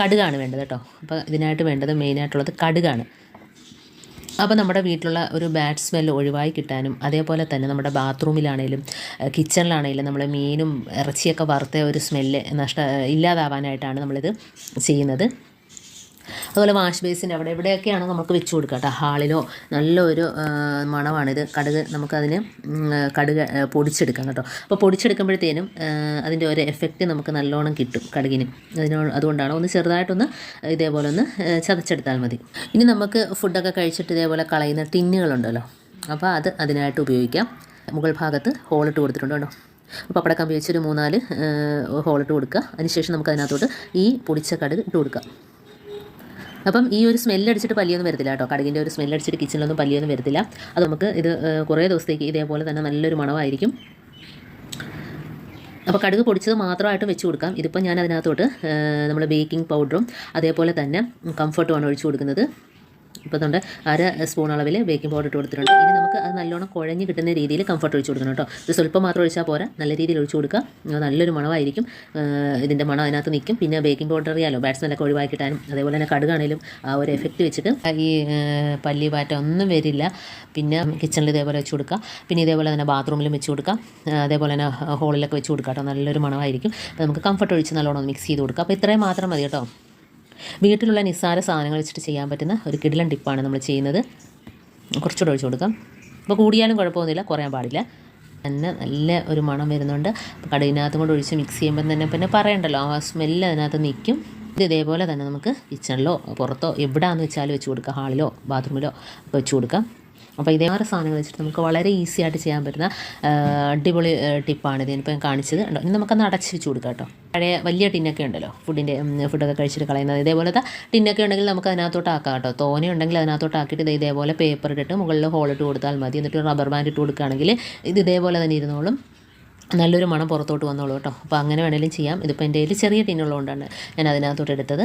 കടുകാണ് വേണ്ടത് കേട്ടോ. അപ്പോൾ ഇതിനായിട്ട് വേണ്ടത് മെയിനായിട്ടുള്ളത് കടുകാണ്. അപ്പോൾ നമ്മുടെ വീട്ടിലുള്ള ഒരു ബാഡ് സ്മെൽ ഒഴിവായി കിട്ടാനും അതേപോലെ തന്നെ നമ്മുടെ ബാത്റൂമിലാണേലും കിച്ചണിലാണേലും നമ്മൾ മീനും ഇറച്ചിയൊക്കെ വറുത്ത ഒരു സ്മെല്ല് നഷ്ട ഇല്ലാതാവാനായിട്ടാണ് നമ്മളിത് ചെയ്യുന്നത്. അതുപോലെ വാഷ് ബേസിന്റെ അവിടെ എവിടെയൊക്കെയാണോ നമുക്ക് വെച്ച് കൊടുക്കുക കേട്ടോ. ഹാളിലോ നല്ലൊരു മണമാണിത് കടുക് നമുക്കതിന് കടുക് പൊടിച്ചെടുക്കാം കേട്ടോ. അപ്പോൾ പൊടിച്ചെടുക്കുമ്പോഴത്തേനും അതിന്റെ ഒരു എഫക്റ്റ് നമുക്ക് നല്ലോണം കിട്ടും കടുകിന്. അതിനോ അതുകൊണ്ടാണ് ഒന്ന് ചെറുതായിട്ടൊന്ന് ഇതേപോലെ ഒന്ന് ചതച്ചെടുത്താൽ മതി. ഇനി നമുക്ക് ഫുഡൊക്കെ കഴിച്ചിട്ട് ഇതേപോലെ കളയുന്ന ടിന്നുകളുണ്ടല്ലോ. അപ്പോൾ അത് അതിനായിട്ട് ഉപയോഗിക്കാം. മുകൾ ഭാഗത്ത് ഹോളിട്ട് കൊടുത്തിട്ടുണ്ട് കേട്ടോ. അപ്പോൾ പപ്പടക്കം ഉപയോഗിച്ചൊരു മൂന്നാൽ ഹോളിട്ട് കൊടുക്കുക. അതിനുശേഷം നമുക്ക് അതിനകത്തോട്ട് ഈ പൊടിച്ച കടുക് ഇട്ട് കൊടുക്കാം അപ്പം ഈ ഒരു സ്മെല്ല് അടിച്ചിട്ട് പല്ലിയൊന്നും വരത്തില്ല കേട്ടോ. കടുകിന്റെ ഒരു സ്മെല്ല് അടിച്ചിട്ട് കിച്ചണിലൊന്നും പല്ലിയൊന്നും വരത്തില്ല. അത് നമുക്ക് ഇത് കുറേ ദിവസത്തേക്ക് ഇതേപോലെ തന്നെ നല്ലൊരു മണമായിരിക്കും. അപ്പോൾ കടുക് പൊടിച്ചത് മാത്രമായിട്ട് വെച്ച് കൊടുക്കാം. ഇതിപ്പോൾ ഞാൻ അതിനകത്തോട്ട് നമ്മൾ ബേക്കിംഗ് പൗഡറും അതേപോലെ തന്നെ കംഫർട്ടുമാണ് ഒഴിച്ചു കൊടുക്കുന്നത്. ഇപ്പോൾ തൊണ്ട് അര സ്പൂൺ അളവിൽ ബേക്കിംഗ് പൗഡർ ഇട്ട് കൊടുത്തിട്ടുണ്ട്. ഇനി നമുക്ക് അത് നല്ലോണം കുഴഞ്ഞ് കിട്ടുന്ന രീതിയിൽ കംഫർട്ട് ഒഴിച്ച് കൊടുക്കണം കേട്ടോ. ഇത് സ്വല്പം മാത്രം ഒഴിച്ചാൽ പോരാ. നല്ല രീതിയിൽ ഒഴിച്ച് കൊടുക്കുക. നല്ലൊരു മണമായിരിക്കും. ഇതിന്റെ മണം അതിനകത്ത് നിൽക്കും. പിന്നെ ബേക്കിംഗ് പൗഡർ അറിയാലോ ബാറ്റ്സ്മെല്ലൊക്കെ ഒഴിവാക്കി കിട്ടാനും അതേപോലെ തന്നെ കടുകാണേലും ആ ഒരു എഫക്റ്റ് വെച്ചിട്ട് ഈ പല്ലി പാറ്റ ഒന്നും വരില്ല. പിന്നെ കിച്ചണിൽ ഇതേപോലെ വെച്ച് കൊടുക്കുക. പിന്നെ ഇതേപോലെ തന്നെ ബാത്റൂമിലും വെച്ച് കൊടുക്കാം അതേപോലെ തന്നെ ഹോളിലൊക്കെ വെച്ച് കൊടുക്കാം കേട്ടോ. നല്ലൊരു മണമായിരിക്കും. നമുക്ക് കംഫർട്ട് ഒഴിച്ച് നല്ലോണം മിക്സ് ചെയ്ത് കൊടുക്കുക. അപ്പോൾ ഇത്രയും മാത്രം മതി കേട്ടോ. വീട്ടിലുള്ള നിസ്സാര സാധനങ്ങൾ വെച്ചിട്ട് ചെയ്യാൻ പറ്റുന്ന ഒരു കിടിലൻ ടിപ്പാണ് നമ്മൾ ചെയ്യുന്നത്. കുറച്ചുകൂടെ ഒഴിച്ചു കൊടുക്കാം. അപ്പോൾ കൂടിയാലും കുഴപ്പമൊന്നുമില്ല കുറയാൻ പാടില്ല. തന്നെ നല്ല ഒരു മണം വരുന്നുണ്ട്. അപ്പോൾ കടുകിനകത്തും കൂടെ ഒഴിച്ച് മിക്സ് ചെയ്യുമ്പോൾ തന്നെ പിന്നെ പറയണ്ടല്ലോ ആ സ്മെല്ല് അതിനകത്ത് നിൽക്കും. ഇത് ഇതേപോലെ തന്നെ നമുക്ക് കിച്ചണിലോ പുറത്തോ എവിടെയാണെന്ന് വെച്ചാലും വെച്ച് കൊടുക്കാം ഹാളിലോ ബാത്റൂമിലോ ഒക്കെ വെച്ച് കൊടുക്കാം. അപ്പോൾ ഇതേ ആറ് സാധനങ്ങൾ വെച്ചിട്ട് നമുക്ക് വളരെ ഈസി ആയിട്ട് ചെയ്യാൻ പറ്റുന്ന അടിപൊളി ടിപ്പാണ് ഇത്. ഞാനിപ്പോൾ കാണിച്ചത് ഉണ്ടോ ഇനി നമുക്കൊന്ന് അടച്ച് വെച്ച് കൊടുക്കാം കേട്ടോ. പഴയ വലിയ ടിന്നൊക്കെ ഉണ്ടല്ലോ ഫുഡിന്റെ ഫുഡൊക്കെ കഴിച്ചിട്ട് കളയുന്നത്. ഇതേപോലത്തെ ടിന്നൊക്കെ ഉണ്ടെങ്കിൽ നമുക്ക് അതിനകത്തോട്ട് ആക്കാം കേട്ടോ. തോനെ ഉണ്ടെങ്കിൽ അതിനകത്തോട്ട് ആക്കിയിട്ട് ഇത് ഇതേപോലെ പേപ്പർ ഇട്ടിട്ട് മുകളിൽ ഹോൾ ഇട്ട് കൊടുത്താൽ മതി. എന്നിട്ട് റബ്ബർ ബാൻഡ് ഇട്ട് കൊടുക്കുകയാണെങ്കിൽ ഇത് ഇതേപോലെ തന്നെ ഇരുന്നോളും. നല്ലൊരു മണം പുറത്തോട്ട് വന്നോളൂ കേട്ടോ. അപ്പോൾ അങ്ങനെ വേണമെങ്കിലും ചെയ്യാം. ഇതിപ്പോൾ എന്റെ കയ്യിൽ ചെറിയ ടിന്നുള്ളതുകൊണ്ടാണ് ഞാൻ അതിനകത്തോട്ട് എടുത്തത്.